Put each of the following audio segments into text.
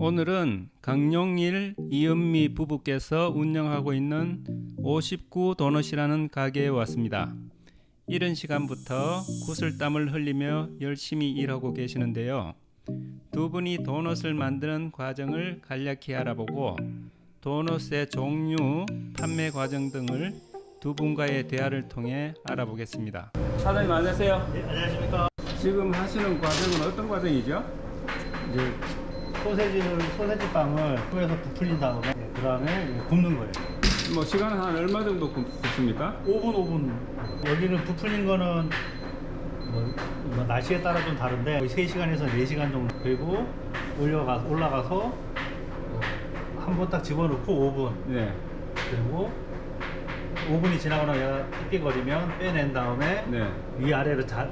오늘은 강용일, 이은미 부부께서 운영하고 있는 59 도넛이라는 가게에 왔습니다. 이른 시간부터 구슬땀을 흘리며 열심히 일하고 계시는데요. 두 분이 도넛을 만드는 과정을 간략히 알아보고 도넛의 종류, 판매 과정 등을 두 분과의 대화를 통해 알아보겠습니다. 사장님 안녕하세요. 네, 안녕하십니까. 지금 하시는 과정은 어떤 과정이죠? 이제 소세지를 소세지 빵을 후에서 부풀린 다음에 그 다음에 굽는 거예요. 뭐 시간은 한 얼마 정도 굽- 굽습니까? 5분 5분. 여기는 부풀린 거는 뭐, 뭐 날씨에 따라 좀 다른데 3시간에서 4시간 정도 그리고 올려가 올라가서 한 번 딱 집어넣고 5분 네. 그리고 5분이 지나고 나서 얘가 삐삐거리면 빼낸 다음에 네. 위아래로 자,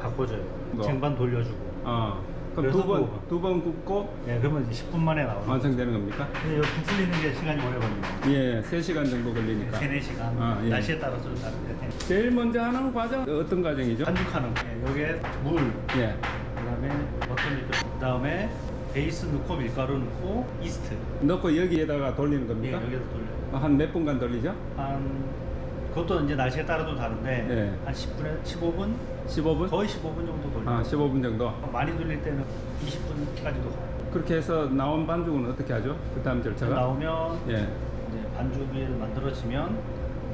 바꿔줘요. 뭐? 쟁반 돌려주고. 아, 그럼 두 번, 뭐- 두번 굽고 예, 그러면 이제 10분 만에 나오는. 완성되는 겁니까? 근데 여기 부풀리는 게 시간이 오래 걸립니다. 예, 3시간 정도 걸리니까. 3, 4시간 아, 예. 날씨에 따라서 좀 다른데 제일 먼저 하는 과정 어떤 과정이죠? 반죽하는 거 예, 여기에 물 예. 그다음에 버터 밀가루 그다음에 베이스 넣고 밀가루 넣고 이스트 넣고 여기에다가 돌리는 예, 겁니까? 여기서 돌려요 한 몇 분간 돌리죠? 한 그것도 이제 날씨에 따라 좀 다른데 예. 한 10분에 15분 15분? 거의 15분 정도 돌려요 아, 15분 정도. 많이 돌릴 때는 20분까지도 가요 그렇게 해서 나온 반죽은 어떻게 하죠? 그 다음 절차가? 나오면 예. 이제 반죽이 만들어지면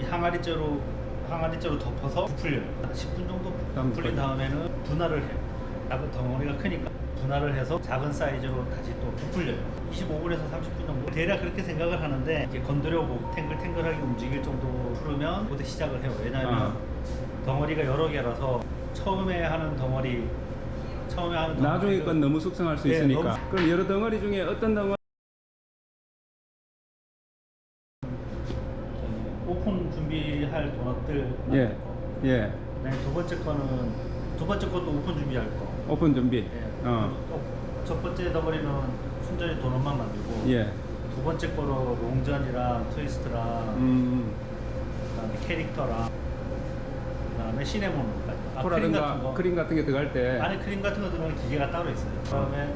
이 항아리째로 항아리째로 덮어서 부풀려요. 한 10분 정도 다음 부풀린 부풀- 다음에는 분할을 해요. 작은 덩어리가 크니까 분할을 해서 작은 사이즈로 다시 또 부풀려요. 25분에서 30분 정도. 대략 그렇게 생각을 하는데 이제 건드려보고 탱글탱글하게 움직일 정도 풀으면 그때 시작을 해요. 왜냐하면 아. 덩어리가 여러 개라서 처음에 하는 덩어리 처음에 하는 나중에 덩어리를- 건 너무 숙성할 수 예, 있으니까. 너무- 그럼 여러 덩어리 중에 어떤 덩어리? 저기 오픈 준비할 도넛들 예. 만들 거. 예. 네, 두 번째 거는 두 번째 것도 오픈 준비할 거. 오픈 준비. 예. 어. 또 첫 번째 덩어리는 순전히 도넛만 만들고 예. 두 번째 거로 롱전이랑 트위스트랑 음. 그다음에 캐릭터랑 그다음에 시네몬까지. 아, 크림 같은 거. 크림 같은 게 들어갈 때. 안에 크림 같은 거 들어가는 기계가 따로 있어요. 그다음에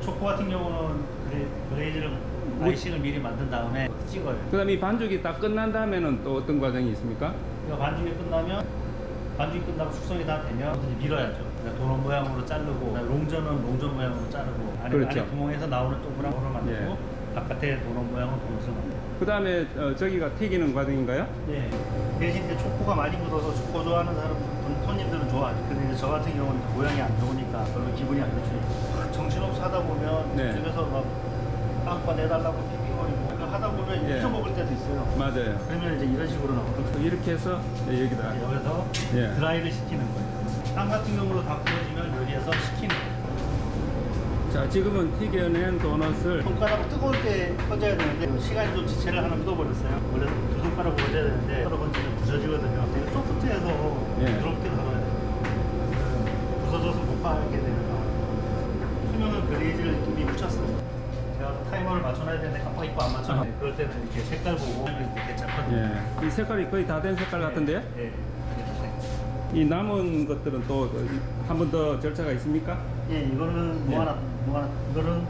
초코 같은 경우는 그레- 그레이즈를 뭐- 아이싱을 미리 만든 다음에 찍어요. 그다음 이 반죽이 다 끝난 다음에는 또 어떤 과정이 있습니까? 반죽이 끝나면 반죽이 끝나고 숙성이 다 되면 밀어야죠. 그러니까 도넛 모양으로 자르고 롱전은 롱전 모양으로 자르고 안에, 그렇죠. 안에 구멍에서 나오는 동그랑으로 만들고 바깥에 도넛 모양은 도넛을 만들고. 그 다음에 어, 저기가 튀기는 과정인가요? 예. 대신 이제 초코가 많이 묻어서 초코 좋아하는 사람 분- 손님들은 좋아하죠. 근데 이제 저 같은 경우는 모양이 안 좋으니까 별로 기분이 안 좋죠. 정신없이 하다 보면 네. 집에서 막 빵과 내달라고 하다 보면 예. 잊어 먹을 때도 있어요. 맞아요. 그러면 이제 이런 식으로 나오거든요. 이렇게 해서 네, 여기다. 여기서 예. 드라이를 시키는 거예요. 빵 같은 경우로 다 구워지면 여기에서 식히는 거예요. 자, 지금은 튀겨낸 도넛을 손가락 뜨거울 때 꺼져야 되는데 시간이 좀 지체를 하나 묻어버렸어요. 원래 두 손가락 얹어야 되는데 서로 얹으면 부서지거든요. 되게 소프트해서 예. 부드럽게 달아야 돼요. 그 부서져서 못 빠게 되는 거. 수명은 그레이즈를 이미 묻혔어요. 타이머를 맞춰놔야 되는데 깜빡 잊고 안 맞춰놔요. 아. 그럴 때는 이렇게 색깔 보고 이렇게 괜찮거든요. 예. 이 색깔이 거의 다 된 색깔 같은데요? 예. 예. 이 남은 것들은 또 한 번 더 절차가 있습니까? 예, 이거는 뭐 예. 하나, 뭐 하나, 이거는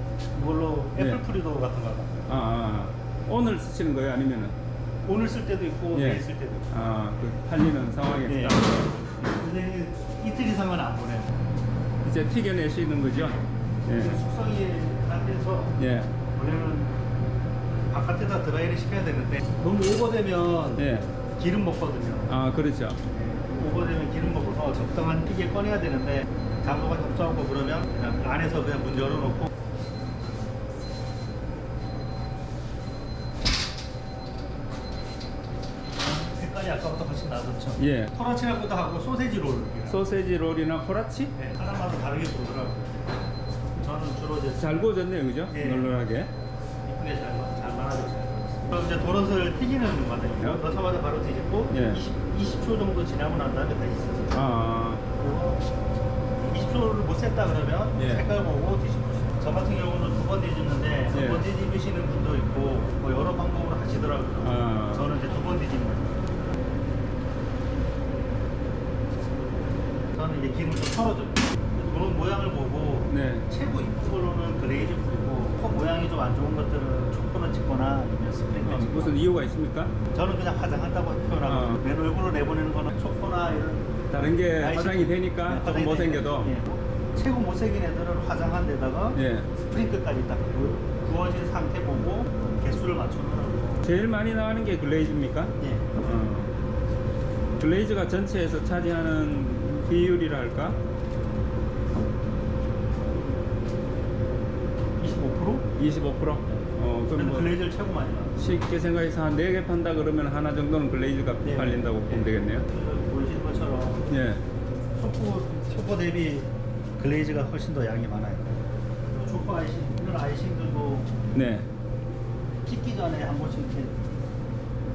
이걸로 예. 애플 프리도 같은 거 하나. 아, 아. 오늘 쓰시는 거예요? 아니면은? 오늘 쓸 때도 있고 예. 내일 쓸 때도 있고. 아, 그 팔리는 상황에 예. 따라 근데 이틀 이상은 안 보내요. 이제 튀겨내시는 거죠? 예. 숙성이 안 돼서 예. 원래는 바깥에다 드라이를 시켜야 되는데 너무 오버되면 예. 기름 먹거든요. 아, 그렇죠. 오버되면 기름 먹어서 적당한 튀기에 꺼내야 되는데 장소가 적정하고 그러면 그냥 안에서 그냥 문 열어놓고 색깔이 아까부터 훨씬 나았죠. 예. 토라치라고도 하고 소세지 롤. 소세지 롤이나 코라치? 네, 사람마다 다르게 부르더라고요. 저는 잘 구워졌네요, 그죠? 예. 널널하게. 이쁘게 잘, 마- 잘 말아주세요. 그럼 이제 도넛을 튀기는 과정이에요. 넣자마자 바로 뒤집고 예. 20, 20초 정도 지나고 난 다음에 다시 쓰세요. 아, 20초를 못 셌다 그러면 예. 색깔 보고 뒤집으세요. 저 같은 경우는 두 번 뒤집는데 예. 한번 뒤집으시는 분도 있고 뭐 여러 방법으로 하시더라고요. 아. 저는 이제 두 번 뒤집는 거예요. 저는 이제 기름을 좀 털어줘요. 네. 최고 걸로는 그레이즈 뿌리고 컵 모양이 좀 안 좋은 것들은 초코를 찍거나 아니면 스프링클 어, 찍거나 무슨 이유가 있습니까? 저는 그냥 화장한다고 표현하고 어. 맨 얼굴로 내보내는 거는 초코나 이런 다른 게 아이스- 화장이 되니까 네, 조금 화장이 못생겨도 되니까. 예. 최고 못생긴 애들은 화장한 데다가 예. 스프링클까지 딱 구- 구워진 상태 보고 개수를 맞추느라고 제일 많이 나가는 게 글레이즈입니까? 예. 어. 글레이즈가 전체에서 차지하는 비율이라 할까? 25%? 25%? 어, 그럼 뭐 글레이즈를 최고 많이 나와요 쉽게 생각해서 한 4개 판다 그러면 하나 정도는 글레이즈가 네. 팔린다고 보면 되겠네요. 여기 보이시는 것처럼 예. 초코, 초코 대비 글레이즈가 훨씬 더 양이 많아요 초코 아이싱, 이런 아이싱들도 네. 찍기 전에 한 번씩 이렇게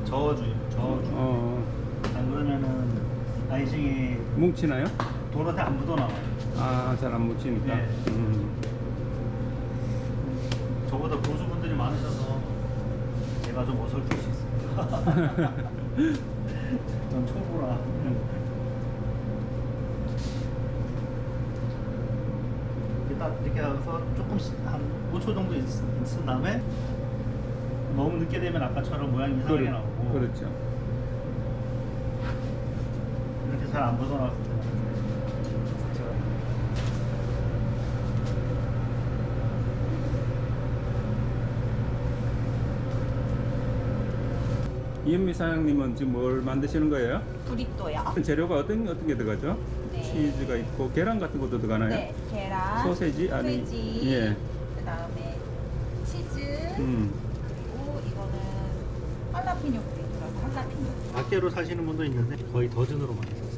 저어줘요 저어줘 어, 안 그러면은 아이싱이 뭉치나요? 도넛에 안 묻어나와요 아, 잘안 뭉치니까. 네. 음. 저보다 고수분들이 많으셔서 제가 좀 어설플 수 있습니다 전 초보라 일단 이렇게 해서 조금씩 한 5초 정도 있, 있은 다음에 너무 늦게 되면 아까처럼 모양이 이상하게 나오고 그렇죠. 이렇게 잘안 묻어나왔을 때 제가 이은미 사장님은 지금 뭘 만드시는 거예요? 브리또요. 재료가 어떤 어떤 게 들어가죠? 네. 치즈가 있고 계란 같은 것도 들어가나요? 네, 계란, 소세지? 아니, 소세지, 예. 그다음에 치즈, 음. 그리고 이거는 할라피뇨 브리또라고 할라피뇨. 밖으로 사시는 분도 있는데 거의 더즌으로 많이 샀어요